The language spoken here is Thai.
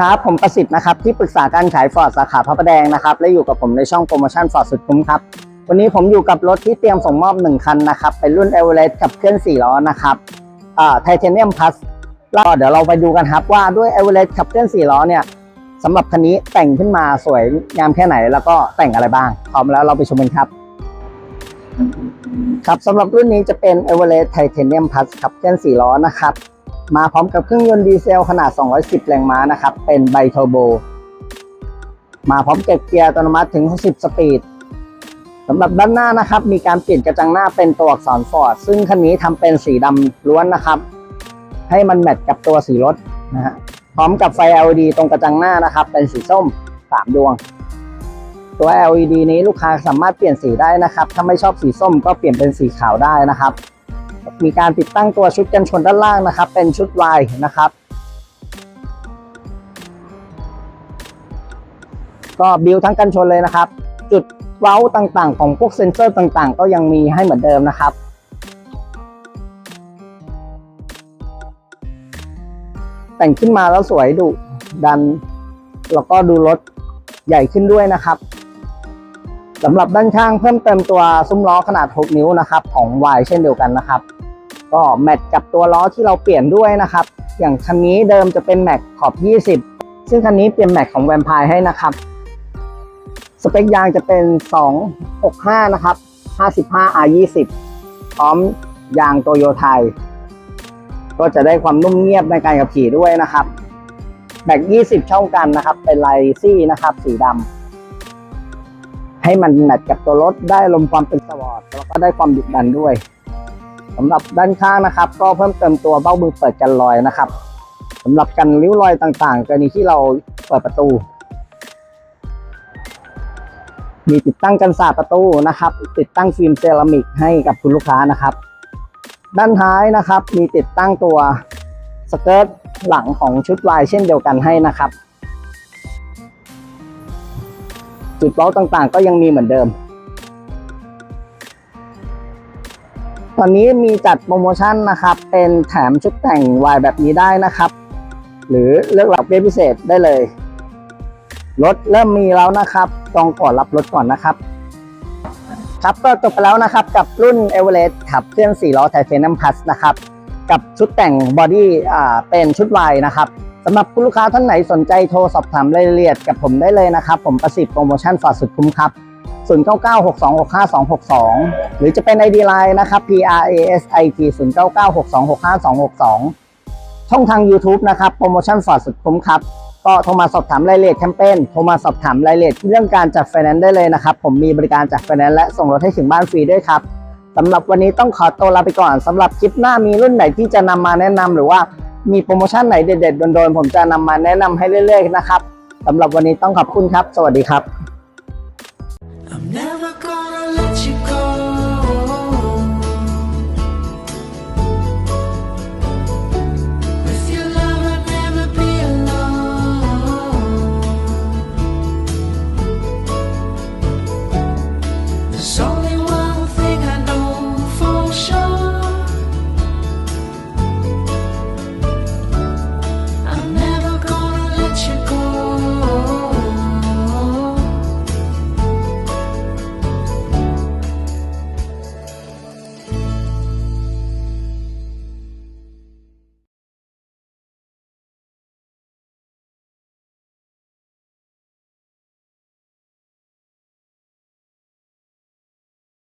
ครับผมประสิทธิ์นะครับที่ปรึกษาการขายฟอร์ดสาขาพระประแดงนะครับและอยู่กับผมในช่องโปรโมชั่นฟอร์ดสุดคุ้มครับวันนี้ผมอยู่กับรถที่เตรียมส่งมอบ 1 คันนะครับเป็นรุ่น e v e r e s t กับเครื่อง4ล้อนะครับไทเทเนียมพลัส แล้วเดี๋ยวเราไปดูกันครับว่าด้วย e v e r e s t ขับเคลื่อน4ล้อเนี่ยสำหรับคันนี้แต่งขึ้นมาสวยงามแค่ไหน แล้วก็แต่งอะไรบ้างพร้อมแล้วเราไปชมกันครับ ครับสำหรับรุ่นนี้จะเป็น e v e r e s t Titanium Plus ขับเคลื่อน4ล้อนะครับ มาพร้อมกับเครื่องยนต์ดีเซลขนาด 210 แรงม้านะครับ เป็นไบเทอร์โบมาพร้อมเก็บเกียร์อัตโนมัติถึง 60 สปีดสำหรับด้านหน้านะครับ มีการเปลี่ยนกระจังหน้าเป็นตัวอักษรฟอร์ดซึ่งคันนี้ทำเป็นสีดำล้วนนะครับ ให้มันแมทกับตัวสีรถนะฮะพร้อมกับไฟ LED ตรงกระจังหน้านะครับ เป็นสีส้ม 3 ดวง ตัว LED นี้ลูกค้าสามารถเปลี่ยนสีได้นะครับ ถ้าไม่ชอบสีส้มก็เปลี่ยนเป็นสีขาวได้นะครับ มีการติดตั้งตัวชุดกันชนด้านล่างนะครับ เป็นชุดวายนะครับก็บิวทั้งกันชนเลยนะครับ จุดเว้าต่างๆ ของพวกเซ็นเซอร์ต่างๆ ก็ยังมีให้เหมือนเดิมนะครับ แต่งขึ้นมาแล้วสวยดุดัน แล้วก็ดูรถใหญ่ขึ้นด้วยนะครับสำหรับด้านข้างเพิ่มเติมตัวซุ้มล้อขนาด 6 นิ้วนะครับ ของ Y เช่นเดียวกันนะครับ ก็แมทกับตัวล้อที่เราเปลี่ยนด้วยนะครับ อย่างคันนี้เดิมจะเป็นแม็กขอบ 20 ซึ่งคันนี้เปลี่ยนแม็กของแวมไพร์ให้นะครับ สเปคยางจะเป็น 265 นะครับ 55 R20 พร้อมยางโตโยไทย ก็จะได้ความนุ่มเงียบในการขับขี่ด้วยนะครับแม็ก20 ช่องกันนะครับ เป็นลายซี่นะครับ สีดำให้มันแมทกับตัวรถได้ลมความเป็นสปอร์ตแล้วก็ได้ความดุดันด้วยสำหรับด้านข้างนะครับ ก็เพิ่มเติมตัวเบ้ามือเปิดกันรอยนะครับสำหรับกันริ้วรอยต่างๆกรณีที่เราเปิดประตู มีติดตั้งกันสาประตูนะครับ ติดตั้งฟิล์มเซรามิกให้กับคุณลูกค้านะครับ ด้านท้ายนะครับ มีติดตั้งตัวสเกิร์ตหลังของชุดลายเช่นเดียวกันให้นะครับ จุดเบ้าต่างๆ ก็ยังมีเหมือนเดิม ตอนนี้มีจัดโปรโมชั่นนะครับ เป็นแถมชุดแต่งวายแบบนี้ได้นะครับ หรือเลือกหล่าเบี้ยพิเศษได้เลยรถเริ่มมีแล้วนะครับจองก่อนรับรถก่อนนะครับ ครับก็จบไปแล้วนะครับกับรุ่น e v e r e s t ขับเคลื่อน4ล้อไทเทเนียมพัสนะครับกับชุดแต่งบอดี้อ่าเป็นชุดวายนะครับสำหรับคุณลูกค้าท่านไหนสนใจโทรสอบถามรายละเอียดกับผมได้เลยนะครับ ผมประสิทธิ์โปรโมชั่นฟอดสุดคุ้มครับ 0996265262 หรือจะเป็น ID Line นะครับ P R A S I T 0996265262 ช่องทาง YouTube นะครับโปรโมชั่นฟอดสุดคุ้มครับ ก็โทรมาสอบถามรายละเอียดแคมเปญโทรมาสอบถามรายละเอียดเรื่องการจัดไฟแนนซ์ได้เลยนะครับ ผมมีบริการจัดไฟแนนซ์และส่งรถให้ถึงบ้านฟรีด้วยครับสำหรับวันนี้ต้องขอตัวลาไปก่อนสำหรับคลิปหน้ามีรุ่นไหนที่จะนำมาแนะนำหรือว่ามีโปรโมชั่นไหนเด็ดๆโดนๆผมจะนำมาแนะนำให้เรื่อยๆนะครับสำหรับวันนี้ต้องขอบคุณครับ สวัสดีครับ